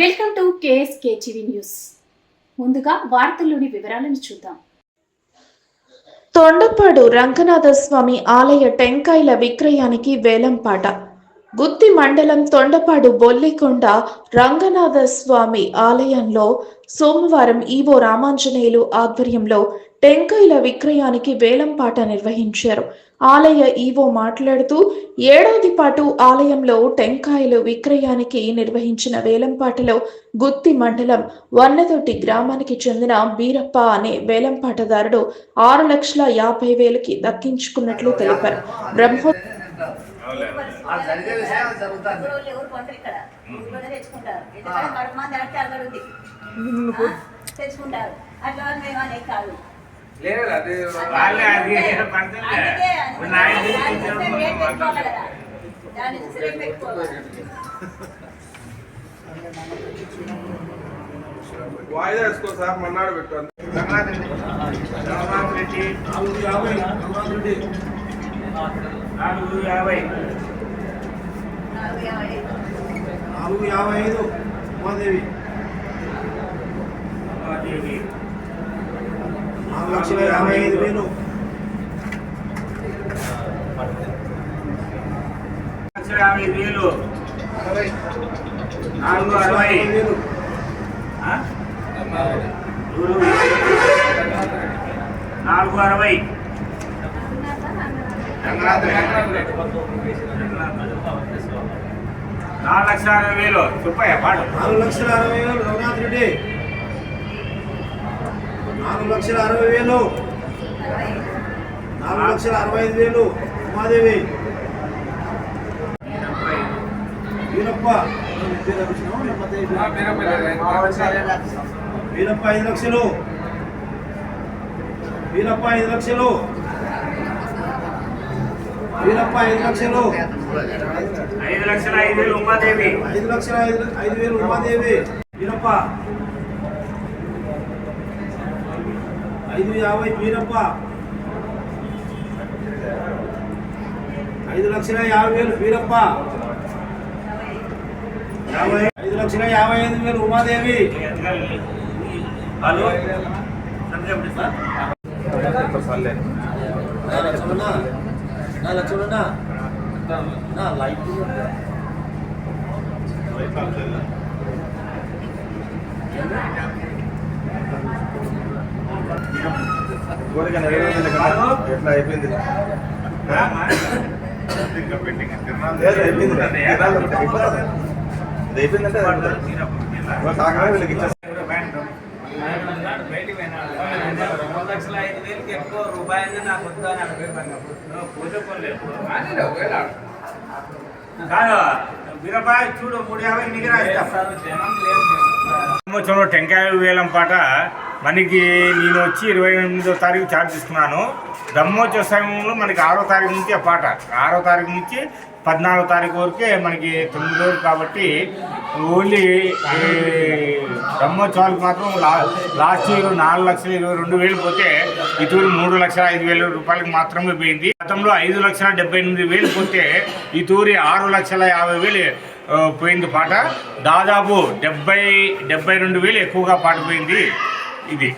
Welcome to KSK TV news. ముందుగా వార్తల్లోని వివరాలను చూద్దాం. తొండపాడు రంగనాథ స్వామి ఆలయ టెంకాయల విక్రయానికి వేలంపాట. గుత్తి మండలం తొండపాడు బొల్లికొండ రంగనాథ స్వామి ఆలయంలో సోమవారం ఈవో రామాంజనేయులు ఆధ్వర్యంలో టెంకాయల విక్రయానికి వేలంపాట నిర్వహించారు. ఆలయ ఈవో మాట్లాడుతూ ఏడాది పాటు ఆలయంలో టెంకాయలు విక్రయానికి నిర్వహించిన వేలంపాటలో గుత్తి మండలం వన్నదొట్టి గ్రామానికి చెందిన బీరప్ప అనే వేలంపాటదారుడు ఆరు లక్షల యాభై వేలకి దక్కించుకున్నట్లు తెలిపారు. బ్రహ్మో ఆ జరిగే విషయాలు జరుగుతాయి. ఎవరు కొంటారు ఇక్కడ. ఊళ్ళోనే తెచ్చుకుంటారు. ఎందుకంటే కడుపు మంది అంటే ఆ, తెచ్చుకుంటారు. అట్లా అని మేము అనేది కాదు. లేదు అది వాళ్ళే అది దాన్ని చూసి రేట్ పెట్టుకోవాలి వాయిదా వేసుకో సార్ మన్నాడు పెట్టు రంగనాథ్ రెడ్డి రంగనాథ్ రెడ్డి నాలుగు యాభై. హనుమాన్ రెడ్డి నాలుగు యాభై. నాలుగు యాభై ఐదు. ఉమాదేవి. దేవి నాలుగు లక్షల యాభై ఐదు వేలు. యాభై వేలు. నాలుగు అరవై. వేలు. నాలుగు అరవై. నాలుగు లక్షల అరవై వేలు. చెప్పయ్యా పాడు. నాలుగు లక్షల అరవై వేలు రఘునాథ్ రెడ్డి. నాలుగు లక్షల అరవై వేలు. నాలుగు లక్షల అరవై ఐదు వేలు ఉమాదేవి. వీరప్ప. వీరప్ప ఐదు లక్షలు. వీరప్ప ఐదు లక్షలు. వీరప్ప ఐదు లక్షలు. ఐదు లక్షల ఐదు వేలు ఉమాదేవి ఐదు లక్షల ఐదు ఐదు వేలు ఉమాదేవి వీరప్ప. ఐదు యాభై వీరప్ప. ఐదు లక్షల యాభై వేలు వీరప్ప. యాభై ఐదు లక్షల యాభై ఐదు వేలు ఉమాదేవి హలో. సంజయ్ సార్. నా లక్ష్మణ నా లైట్ ఎట్లా అయిపోయింది అయిపోయింది అయిపోయిందంటే కాగానే వీళ్ళకి రెండు లక్షల ఐదు వేలకి ఎక్కువ రూపాయలు నాకు వద్దా అని. కాదు వీరబాయ్ చూడు మూడు యాభై జనం సంవత్సరంలో టెంకాయ వేలం పాట మనకి నేను వచ్చి ఇరవై ఎనిమిదో తారీఖు ఛార్జ్ తీసుకున్నాను. బ్రహ్మోత్సవంలో మనకి ఆరో తారీఖు నుంచి ఆ పాట. ఆరో తారీఖు నుంచి పద్నాలుగో తారీఖు వరకే మనకి తొమ్మిది రోజులు కాబట్టి ఓన్లీ బ్రహ్మోత్సవాలకు మాత్రం లాస్ట్ ఇయర్ నాలుగు లక్షల ఇరవై రెండు వేలు పోతే ఇతూరు మూడు లక్షల ఐదు వేల రూపాయలకు మాత్రమే పోయింది. గతంలో ఐదు లక్షల డెబ్బై ఎనిమిది వేలు పోతే ఈ తూరి ఆరు లక్షల యాభై వేలు పోయింది పాట. దాదాపు డెబ్బై డెబ్బై రెండు వేలు ఎక్కువగా పాట పోయింది ఇది.